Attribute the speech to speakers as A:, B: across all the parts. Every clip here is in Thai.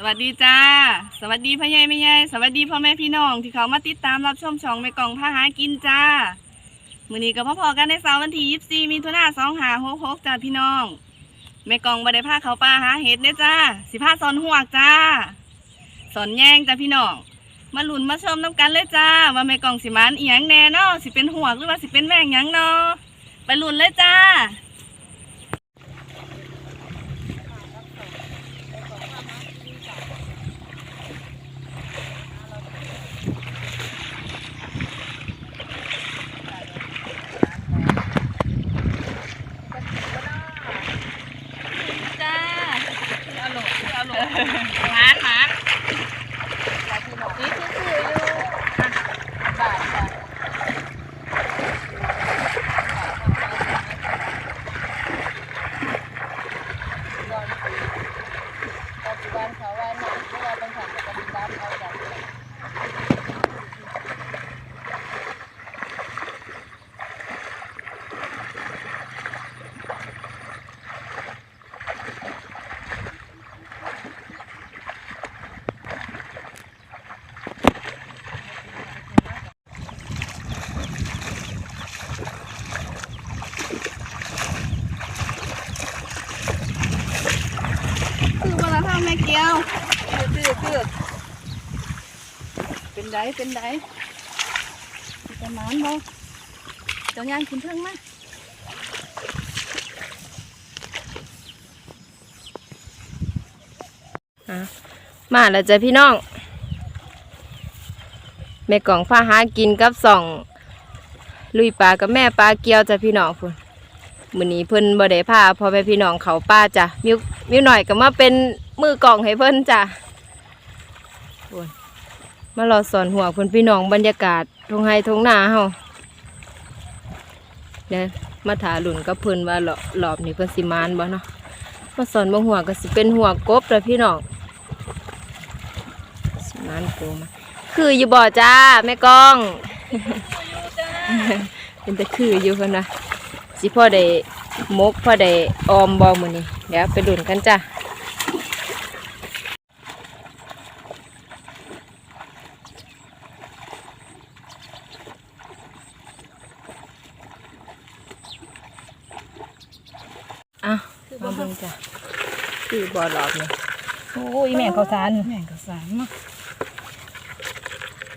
A: สวัสดีจ้า สวัสดีพ่อใหญ่แม่ใหญ่สวัสดีพ่อแม่พี่น้องที่เขามาติดตามรับชมช่องแม่กองพาหากินจ้ามื้อนี้ก็พอๆกันในเสาร์วันที่24มีทุนา2566จ้าพี่น้องแม่กองบ่ได้พาเขาป่าหาเห็ดเด้จ้าสิพาสอนหวกจ้าสอนแยงจ้าพี่น้องมาหลุนมาชมน้ำกันเลยจ้า ว่าแม่กองสิมันอีหยังแน่เนาะสิเป็นหวกหรือว่าสิเป็นแม่งหยังเนาะไปหลุนเลยจ้าเอาหลงเอาหลงมาร์คมาร์คนี่คือคืออยู่บาทจ้ะปัจจุบันเขาว่าหนักเวลาเป็นผักปฏิบัติเอาจาก คือเวลาทำแม่เกียวคือคือคือ เป็นไดเป็นไดจะมานบ่เจ้ายางขึ้นเทิงมา
B: มาแล้วจ้ะพี่น้องแม่กล่องพาหากินกับส่องลุยปลากับแม่ปลาเกียวจ้ะพี่น้องพุ่นมื้อนี้เพิ่นบ่ได้พาพ่อแม่พี่น้องเขาป้าจ้ะมิวมิวหน่อยก็มาเป็นมือกล่องให้เพิ่นจ้ะ มารอสอนหัวเพิ่นพี่น้องบรรยากาศทงไฮทงหน้าเฮาเดี๋ยวมาถาหลุนกับเพิ่นว่าหลอบหลอบนี่เพิ่นสิมานบ่เนาะมาสอนบ่หัวก็สิเป็นหัวกบจ้ะพี่น้องสมานโกมาคืออยู่บ่จ้าแม่กองเป็นแต่คืออยู่คนนะสิพ่อได้มกพ่อได้ออมบอมือนี่เดี๋ยวไปดุนกันจ้า มาเบิ่งจ้ะคือบ่อหลอบนี่
A: โอ้ยแม่งเขาสารแม่งเขาสารเนาะ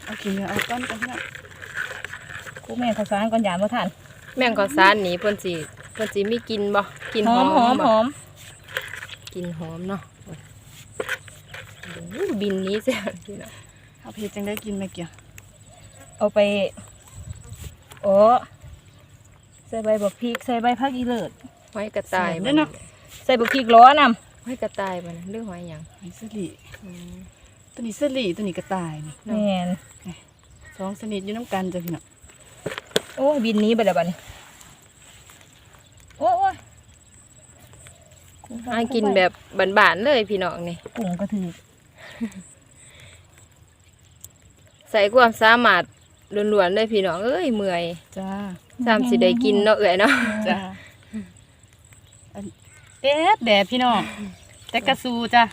A: เอากินเนื้อเอาก้อนกันเนาะกูแม่งเขาสารก่อนหยาดมาทาน
B: แม่งก็สารหนีเพิ่นสิเพิ่นสิมีกลินบ่กลิน
A: ห
B: ห
A: อ
B: อ
A: ม
B: ม
A: หอม
B: บ่
A: หอม
B: กลินหอมเนาะโอ้ยบินนี้เสียพี่น้อง
A: เอาเพชรจังได้กินแม่เกียว
B: เอาไปโอ้ใส่ใบบักพริก
A: ใส่ใบพักอีเลิศ
B: หอยกระต่าย
A: แซ่บเด้
B: มั
A: อนเนาะใส่บุกพริกล้อนำ
B: หอยกระต่ายมันเรื่องหอยหยัง
A: นี่สลี
B: อืม
A: ตัวนี้สลีตัวนี้กระต่ายนี่
B: แม่น
A: สองสนิทอยู่น้ำกันจ้ะพี่น้อง
B: โอ้ยบินหนี้ไปแล้วบัดนี้
A: โอ้ย
B: หากินแบบบานๆเลยพี่น้องนี่
A: กุ้งกระถือ
B: ใส่ความสามารถล้วนๆเลยพี่น้องเอ้ยเมื่อย
A: จ้า
B: สามสิได้กินเนาะเอ้อยเนาะ
A: จ้าอัน แดดแดดพี่น้องแต่กระซูจ้ะ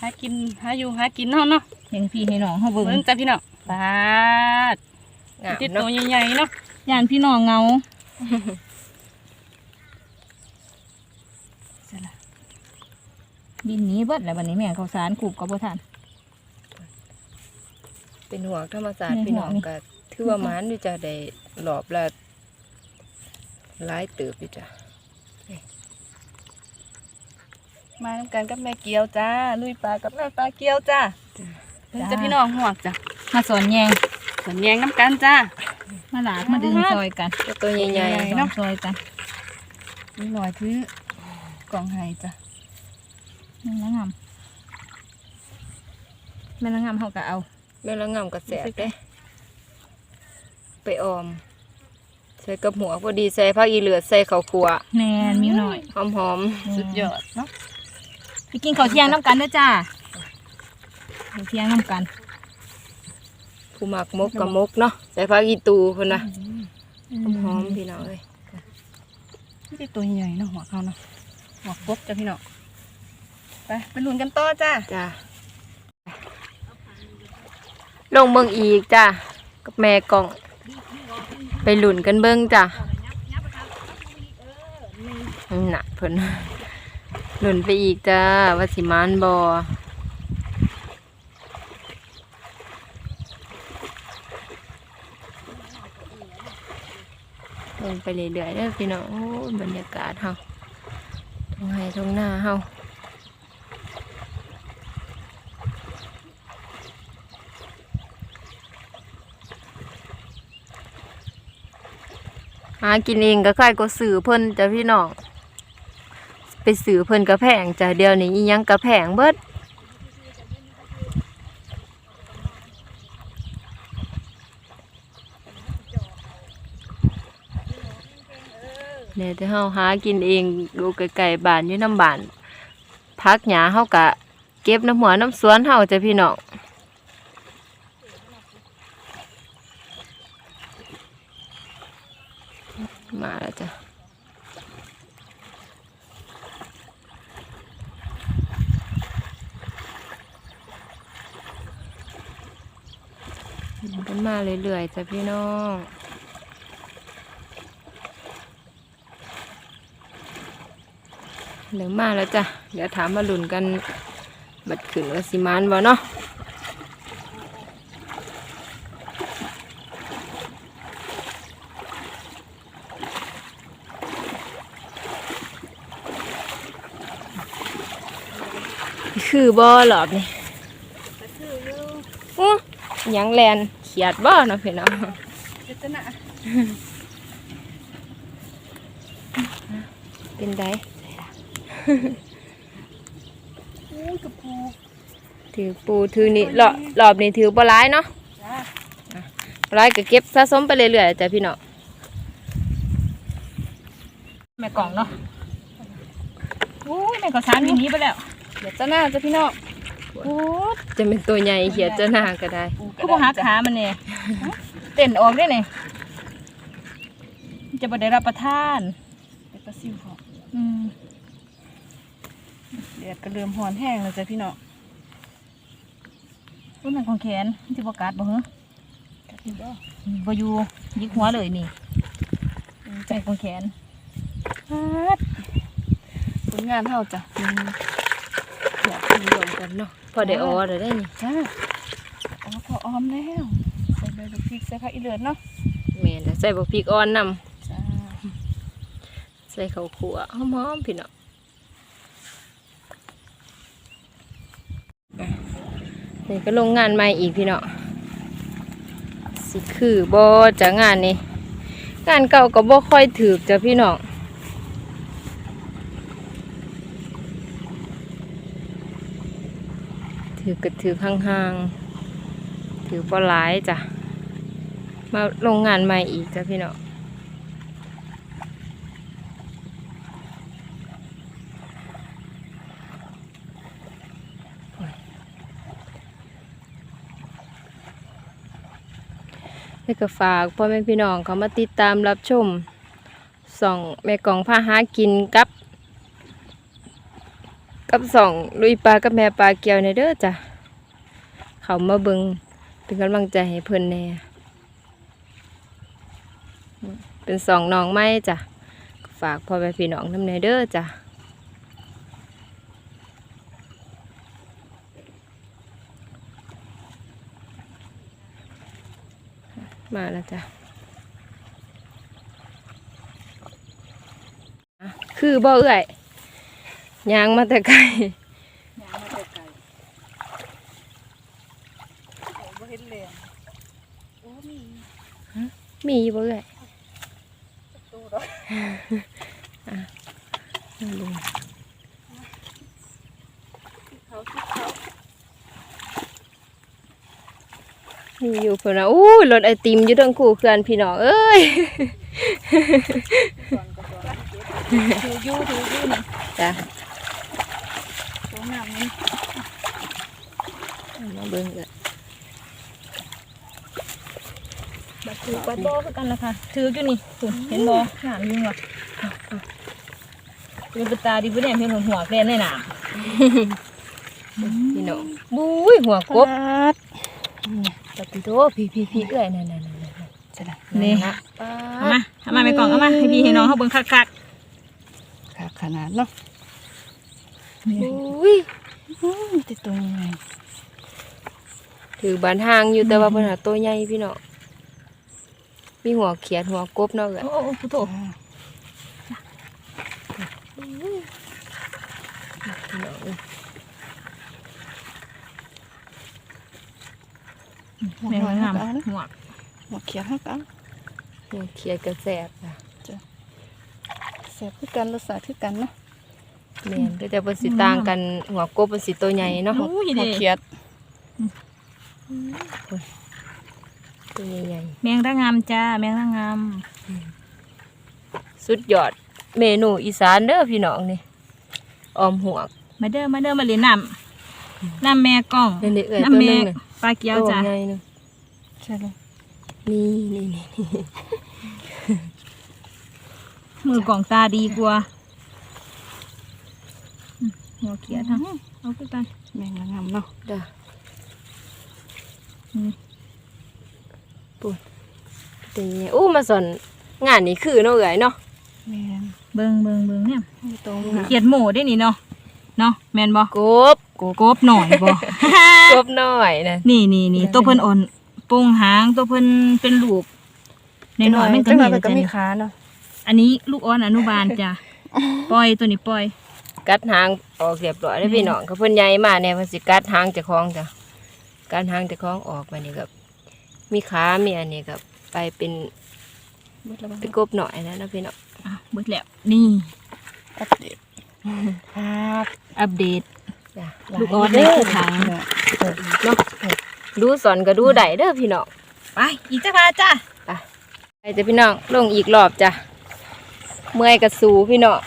A: หากินหาอยู่หากินเนาะเนาะ
C: เห็นพี่ให้น้องเขา
A: เบิ่
C: เบิ่ง
A: งจ้ะพี่น้องปาด
B: งาม
A: ติด
B: เนาะ
A: ตัวใหญ่ๆเนาะ
C: ย่านพี่น้องเงา
A: เสร็จละ
C: บินหนี้เบิดแล้วบัดนี้แม่เขาสารขูบกับบ่ทัน
B: เป็นห่วงธรรมศาสตร์
C: แม่น
B: พี่น้อง
C: ห่วงนี่
B: ก็ถือว่าหมันอยู่จ้ะได้หลอบละหลายเติบอยู่จ้ะ
A: มาทำกันกับแม่เกียวจ้าลุยปลากับแม่ปลาเกียวจ้าเพิ่นจะพี่น้องหวกจ้ะ
C: มาสอนแยง
A: สัญญงน้ำกันจ้า
C: มาหลากมาดึงซอยกัน
B: ก็ตัวใหญ่
A: ใหญ่
C: สอ
A: เนาะ
C: นซอยกัน
A: นี่หน่อยถือกล่องไห้จ้ะ
C: แม่นางงามแม่นางงามเขาก็เอา
B: ๆแม่ละงามกระแสเด้ไปออมใส่กับหัวพอดีใส่ผักอีเหลือดใส่ข้าวคั่ว
C: แน่นมีหน่อย
B: หอมหอม
A: สุดยอดเนาะ
C: ไปกินข้าวเที่ยงน้ำกันเด้อจ้าข้าวเที่ยงน้ำกัน
B: ๆผู้มักมกกับมกเนาะใส่ผักอีตูคนนะหอมหอมๆพี่น้องเลย
A: นี่เป็นตัวใหญ่เนาะหัวเขาเนาะหัวกบจ้ะพี่น้องไปไปลุ้นกันต่อจ้า
B: จ้าลงเบิ่งอีกจ้ะกับแม่กล่อง ไปหลุนกันเบิ่งจ้ะนั่นน่ะเพิ่น หลุนไปอีกจ้าวสิมานบ่เดินไปเรื่อยๆเด้อพี่น้องโอ้บรรยากาศเฮาทงไห้ทงหน้าเฮาหากินเองก็ค่ายก็สื่อเพิ่นจ้ะพี่น้อง ไปสื่อเพิ่นกระแพงจ้ะเดี๋ยวนี้อียังกระแพงเบิดเนี่ยแต่เฮาหากินเองดูไกลๆบ้านอยู่น้ำบ้านพักหญ้าเฮากะ เก็บน้ำหัวน้ำสวนเฮาจ้ะพี่น้องมาแล้วจ้ะเห็นกัน มาเรื่อยๆจ้ะพี่น้องเหลือมาแล้วจ้ะ เดี๋ยวถามมาลุ่นกัน บัดขึ้นว่าสิมานบ่เนาะคือบ่หลอบนี่อู้หยังแลน เขียดบ่เนาะพี่น้อง
A: เจตนา
B: เป็นได
A: อู้กับปู
B: ถือปูถือนี่หลอบหลอบนี่ถือบ่ร้ายเนาะ
A: จ้า
B: บ่ร้ายก็เก็บสะสมไปเรื่อยๆจ้ะพี่น้อง
C: แม่กล่องเนาะอุ้ยแม่ก็สารวิ่งหนีไปแล้ว
A: เจตนาจ้ะพี่น้อง
C: โอ้
B: จะเป็นตัวใหญ่เขียดจะหน้าก็ได้
C: ก็บ่หักขามันเนี่ยเต้นออกได้เนี่ยจะบ่ได้รับประทาน
A: เด็กกระซิวพอ
C: อืม
A: แดดก็เริ่มร้อนแห้งแล้วจ้ะพี่น้อง
C: รุ่นนั้นของแขนมันสิบ่กัดบ่เหรอก
A: ระซิวบ่
C: บ่อยู่ยิกหัวเลยนี่ใจของแขน
A: ผลงานเฮาจ้ะ
B: อยากกินรวมกันเนาะพ อได้ออได้ได้นี่
A: จ้าเอาพอออมแล้วใส่ใบบักพริกใส่ผักอีเลือดเนาะ
B: แม่นแล้วใส่บักพริกอ่อนนำ
A: จ้า
B: ใส่ข้าวคั่วหอมๆพี่น้องอะนี่ก็ลงงานใหม่อีกพี่น้องสิคือบ่จะงานนี้งานเก่าก็บ่ค่อยถือจ้ะพี่น้อง ถือก็ถือห่างๆถือบ่หลายจ้ะ มาลงงานใหม่อีกจ้ะพี่เน้องแล้วก็ฝากพ่อแม่พี่น้องเขามาติดตามรับชมส่องแม่กองพาหากินกับ กับสองลุยปลากับแม่ปลาเกียวในเด้อจ้ะเขามาเบิงเป็นกำลังใจให้เพิ่นแน่เป็นสองน้องไม้จ้ะฝากพ่อแม่พี่น้องทำในเด้อจ้ะมาแล้วจ้ะอะคือบ่เอื่อย ยางมาแต่ไกล
A: ยางมาแต่ไกลโอ้บ่เห็นเลยโอ้มี
B: มีอยู่บ่เอื่อย
A: ตู้ดอก
B: มาดู
A: เขาที่เขา
B: มีอยู่เพิ่นน่ะอู้ยรถไอติมอยู่เทั้งคู่เพื่อนพี่น้องเอ้ย
A: ก่อนก็ก่อนถืออยู่ถืออยู่นี่
B: จ้ะ
A: ตรงน้ำนี่
B: เอามาเบิ่งกัน
C: บัดถือบัดบ่คือกันนะคะถืออยู่นี่คุณเห็นบ่หามอยู่ว่ะเป็นปตาดิบ่แน่เพิ่นหัวแกลนในน้ำ
B: พี่น้องบุ้ยหัวกบ
A: ด
B: ปฏิโทพี่พี่พี่เอ้ยนั่นนั่นนั่นนั่น
A: ใช่ละ
C: นี่
B: นะ
C: เอามาเอามาไปกล่องเอามาให้พี่ให้น้องเขาเบิ่งคัก
A: ค่ะขนาดเนาะ
C: ๆนี่
B: อุ้ย
A: อืมติดตัวยังไง
B: ถือบานห่างอยู่แต่ว่าเพิ่นหาตัวใหญ่พี่น้องมีหัวเขียดหัวกบเนาะเอ้ย
C: โอ้โอ้โอ้พุทโธ
B: พี่น้องเอ้ย
C: แม่งงามหมวก
A: หมวกเขียวให้กัน
B: หัวเขียดกระแสบจ้ะ
A: แซ่บคือกันรสชาติคือกันเนาะ
B: แม่นก็จะเพิ่นสิต่างกันหัวกบเพิ่นสิตัวใหญ่เนาะ
C: โอ้ย
A: หมว
C: เด้
A: กเขียด
B: ตัวใหญ่
C: แมงดางามจ้า แมงดางาม
B: ๆสุดยอด เมนูอีสานเด้อพี่น้องนี่ออมหัวก
C: มาเด้อมาเด้อมาเรียนน้ำน้ำแม่กล่อง
B: นั่นนี่เอ้ยตัว
C: น้ำ
B: ห
C: แม่
B: นึงน่ะ
C: ปลาเกี๊ยวจ้า
B: ตัวใหญ่หนึง
A: ใช่เลย
B: นี่นี่นี่
C: มือกล่องตาดีกว่าอืม หัวเขียดทั้งเอาขึ้นกัน
A: แมงละงามเนาะ
B: เด้อ
C: อืม
B: ปุ่นตัวใหญ่อู้มาสอนงานนี้คือเนาะเอ้ยเนาะ
A: แมง
C: เบิ่งเบิ่งเบิ่งเนี่ย
A: มีตรง
C: เขียดหมูได้นี่เนาะเนาะแมนบ่
B: กบ
C: กบหน่อยบ่
B: กบน้อยนะ
C: นี่นี่นี่ตัวเพิ่นอ่อนโป่งหางตัวเพิ่นเป็นลูกในน้อยๆมันก็
A: จังห
C: มี
A: น่อยมัน
C: นะ
A: ก็
C: จ๊ะ
A: มี
C: นี่
A: ขาเนาะ
C: อันนี้ลูกอ่อนอนุบาลจ้ะปล่อยตัวนี้ปล่อย
B: กัดหางออกเรียบร้อยแล้วพี่น้องเขาเพิ่นใหญ่มาเนี่ยเพิ่นสิกัดหางเจ้าของจ้ะกัดหางเจ้าของออกมานี่ก็มีขามีอันนี้ก็ไปเป็น
A: เบิดแล้วบ่
B: เป็นกบหน่อยนะนะพี่น้อง
C: อะเบิดแล้วนี่
A: อัปเดตครับ
C: อัปเดต
B: จ้ะ
C: ลูกออสในคู่ถัง
B: เนาะดูสอนก็ดูได้เด้อพี่น้อง
C: ไปอีกจ้าพาจ้า
B: ไปจ้ะพี่น้องลงอีกรอบจ้ะเมื่อยกับสูพี่น้อง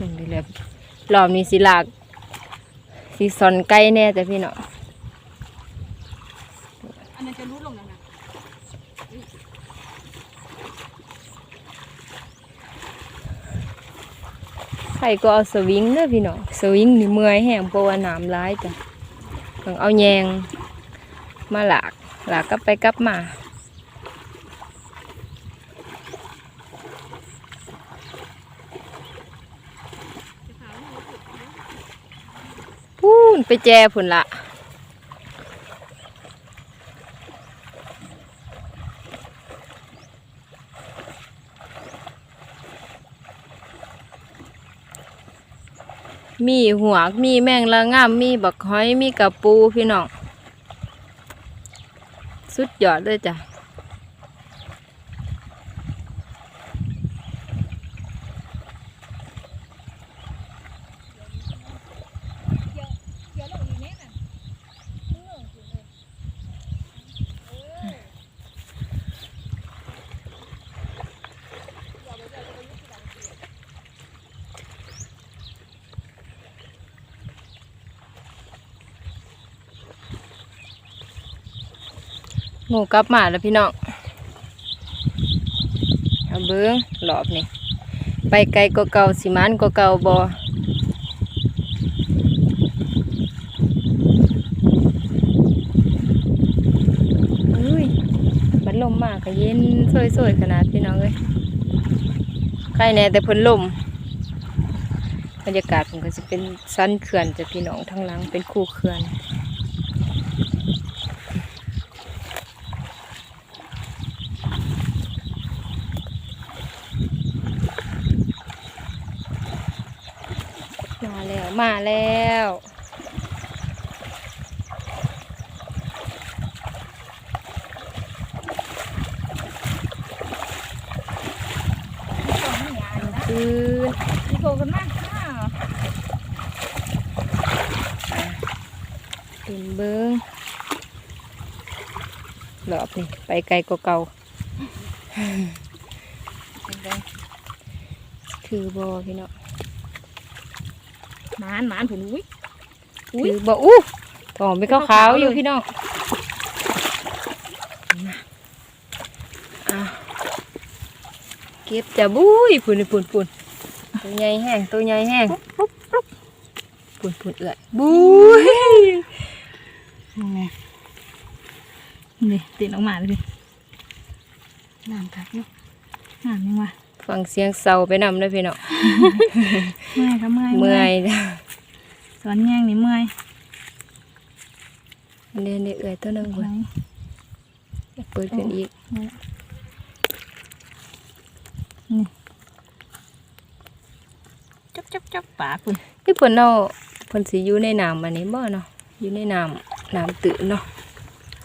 B: นั่นนี่แหละ รอบนี้สิลากสิสอนไก่แน่จ้ะพี่น้อง
C: อันนั้นจะรู้ลงแล้วนะ
B: ใครก็เอาสวิงเด้อพี่น้องสวิงนี่เมื่อยแห้งเพราะว่าน้ำร้ายจ้ะต้องเอาแยงมาหลากหลากกลับไปกลับมาพูน ไปแจพุ่นละมีหัวมีแมงละง่ามมีบักหอยมีกระปูพี่น้อง สุดยอดเลยจ้ะ หมูกลับมาแล้วพี่น้องเอาเบิ้องหลอบนี่ไปไกลก็เก่าสิมันก็เก่าบออุ้ยมันลมมากก็เย็นสวยๆขนาดพี่น้องเลยใครแน่แต่เพิ่นลมบรรยากาศมันก็จะเป็นสั้นเขื่อนจะพี่น้องทั้งหลังเป็นคู่เขื่อน มาแล้วมาแล้ว คืน
C: โทรกันมากค่ะ
B: เป็นเบิ้งหลอบนี่ไปไกลกว่าเก่าถือบอพี่เนาะ
C: หมานหมานผุนอุ้ยอุ๊ย
B: ถือบออู้ทองเป็นขาวๆอยู่พี่น้องนะอะเก็บจะบุ้ยปุ่นปุ่นปุ่นตัวใหญ่แห้งตัวใหญ่แห้งปุ่นปุ่นเอื้อยบุ้ย
C: ยังไงนี่ติดออกมาเลยพี่
A: น้ำคักเนาะ
C: งามยังวะ
B: ฟังเสียงเศร้าไปนำเลยพี่น้อง
C: เมื่อยก็เมื่อย
B: เมื่อยจ้ะ
C: สอนแยงนี่เมื่อย
B: เรียนได้เอื้อยตัวหนึง
C: ไห
B: พุ่น
C: น
B: เปิดขึ้นอีก
C: จับจับจับปากคุณ
B: นี่เพิ่นเอาเพิ่นสิอยู่ในน้ำอันนี้บ่เนาะอยู่ในน้ำน้ำตื้นเนาะ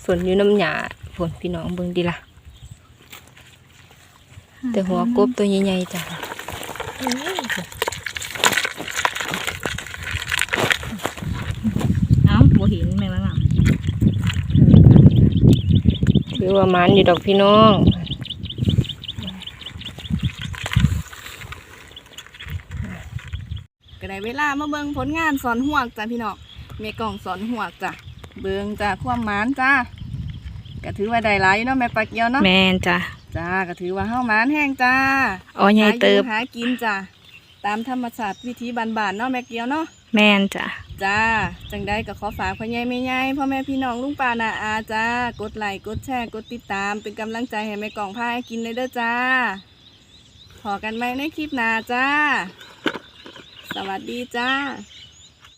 B: ส่วนอยู่น้ำหญ้าพุ่นพี่น้องเบิ่งดีล่ะ แต่หัวกบตัวใหญ่ๆจ้ะ
C: เอ้าบ่เห็นแม่งแล้วงาม
B: หรือว่ามันอยู่ดอกพี่น้อง
A: ก็ได้เวลามาเบิ่งผลงานสอนหวกจ้ะพี่น้องเมกล่องสอนหวกจ้ะเบิ่งจ้ะความหมานจ้าก็ถือว่าได้หลายอยู่เนาะแม่ปลาเกียวเนาะ
C: แม่นจ้ะ
A: จ้าก็ถือว่าเฮาหมานแห้งจ้า
C: อ๋อใหญ่เติบ
A: หาอยู่หากินจ้ะตามธรรมชาติวิธีบ้านๆเนาะแม่เกียวเนาะ
C: แม่นจ้ะ
A: จ้า จังได้ก็ขอฝากพ่อใหญ่แม่ใหญ่พ่อแม่พี่น้องลุงป้านาอาจ้ากดไลค์กดแชร์กดติดตาม เป็นกำลังใจให้แม่กล่องพาให้กินเลยเด้อจ้าพอกันไหมในคลิปหน้าจ้า สวัสดีจ้า